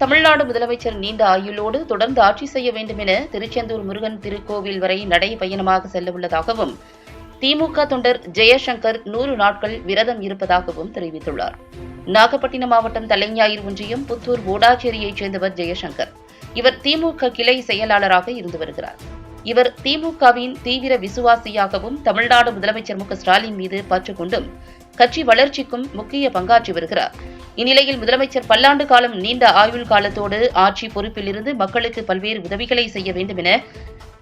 தமிழ்நாடு முதலமைச்சர் நீண்ட ஆயுளோடு தொடர்ந்து ஆட்சி செய்ய வேண்டும் என திருச்செந்தூர் முருகன் திருக்கோவில் வரை நடைபயணமாக செல்ல உள்ளதாகவும் திமுக தொண்டர் ஜெயசங்கர் நூறு நாட்கள் விரதம் இருப்பதாகவும் தெரிவித்துள்ளார். நாகப்பட்டினம் மாவட்டம் தலைஞாயிறு ஒன்றியம் புத்தூர் ஓடாச்சேரியைச் சேர்ந்தவர் ஜெயசங்கர். இவர் திமுக கிளை செயலாளராக இருந்து வருகிறார். இவர் திமுகவின் தீவிர விசுவாசியாகவும் தமிழ்நாடு முதலமைச்சர் மு ஸ்டாலின் மீது பற்று கொண்டும் கட்சி வளர்ச்சிக்கும் முக்கிய பங்காற்றி வருகிறார். இந்நிலையில் முதலமைச்சர் பல்லாண்டு காலம் நீண்ட ஆயுள் காலத்தோடு ஆட்சி பொறுப்பிலிருந்து மக்களுக்கு பல்வேறு உதவிகளை செய்ய வேண்டும் என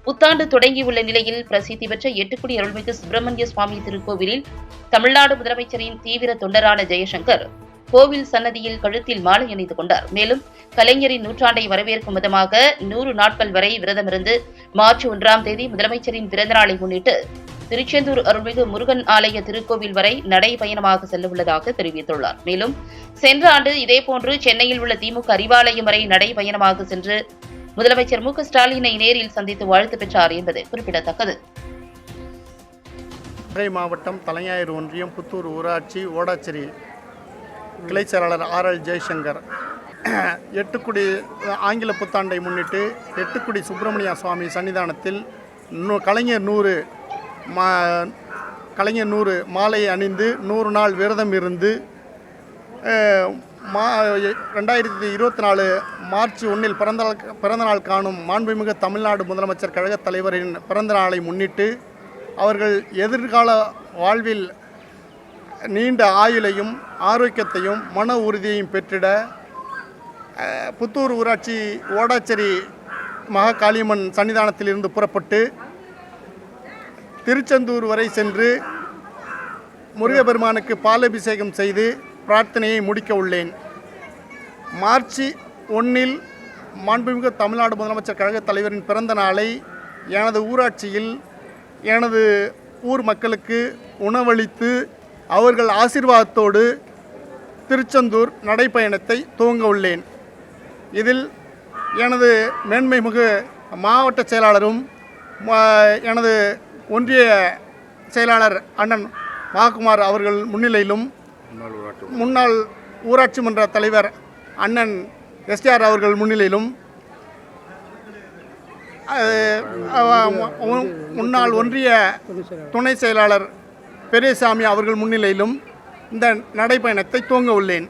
புத்தாண்டு தொடங்கியுள்ள நிலையில் பிரசித்தி பெற்ற எட்டுக்குடி அருள்மிகு சுப்பிரமணிய சுவாமி திருக்கோவிலில் தமிழ்நாடு முதலமைச்சரின் தீவிர தொண்டரான ஜெயசங்கர் கோவில் சன்னதியில் கழுத்தில் மாலை அணிந்து கொண்டார். மேலும் கலைஞரின் நூற்றாண்டை வரவேற்கும் விதமாக நூறு நாட்கள் வரை விரதமிருந்து மார்ச் ஒன்றாம் தேதி முதலமைச்சரின் பிறந்தநாளை முன்னிட்டு திருச்செந்தூர் அருள்மிகு முருகன் ஆலய திருக்கோவில் வரை நடைபயணமாக செல்லவுள்ளதாக தெரிவித்துள்ளார். மேலும் சென்ற ஆண்டு இதேபோன்று சென்னையில் உள்ள திமுக அறிவாலயம் வரை நடைபயணமாக சென்று முதலமைச்சர் மு ஸ்டாலினை நேரில் சந்தித்து வாழ்த்து பெற்றார் என்பது குறிப்பிடத்தக்கது. மதுரை மாவட்டம் தலைஞாயிறு ஒன்றியம் புத்தூர் ஊராட்சி ஓடாச்சேரி கிளை செயலாளர் ஆர்எல் ஜெய்சங்கர். எட்டுக்குடி ஆங்கில புத்தாண்டை முன்னிட்டு எட்டுக்குடி சுப்பிரமணிய சுவாமி சன்னிதானத்தில் நூ கலைஞர் நூறு மா கலைஞர் நூறு மாலை அணிந்து நூறு நாள் விரதம் இருந்து மா ரெண்டாயிரத்தி இருபத்தி நாலு மார்ச் ஒன்றில் பிறந்த நாள் பிறந்த நாள் காணும் மாண்புமிகு தமிழ்நாடு முதலமைச்சர் கழகத் தலைவரின் பிறந்த நாளை முன்னிட்டு அவர்கள் எதிர்கால வாழ்வில் நீண்ட ஆயுளையும் ஆரோக்கியத்தையும் மன உறுதியையும் பெற்றிட புத்தூர் ஊராட்சி ஓடாச்சேரி மகா காளியம்மன் சன்னிதானத்திலிருந்து புறப்பட்டு திருச்செந்தூர் வரை சென்று முருகப்பெருமானுக்கு பாலபிஷேகம் செய்து பிரார்த்தனையை முடிக்க உள்ளேன். மார்ச் ஒன்றில் மாண்புமிகு தமிழ்நாடு முதலமைச்சர் கழகத் தலைவரின் பிறந்த நாளை எனது ஊராட்சியில் எனது ஊர் மக்களுக்கு உணவளித்து அவர்கள் ஆசிர்வாதத்தோடு திருச்செந்தூர் நடைப்பயணத்தை துவங்க உள்ளேன். இதில் எனது மேன்மைமிகு மாவட்ட செயலாளரும் எனது ஒன்றிய செயலாளர் அண்ணன் மாகுமார் அவர்கள் முன்னிலையிலும் முன்னாள் ஊராட்சி மன்ற தலைவர் அண்ணன் எஸ்டிஆர் அவர்கள் முன்னிலையிலும் முன்னாள் ஒன்றிய துணை செயலாளர் பெரியசாமி அவர்கள் முன்னிலையிலும் இந்த நடைப்பயணத்தை துவங்க உள்ளேன்.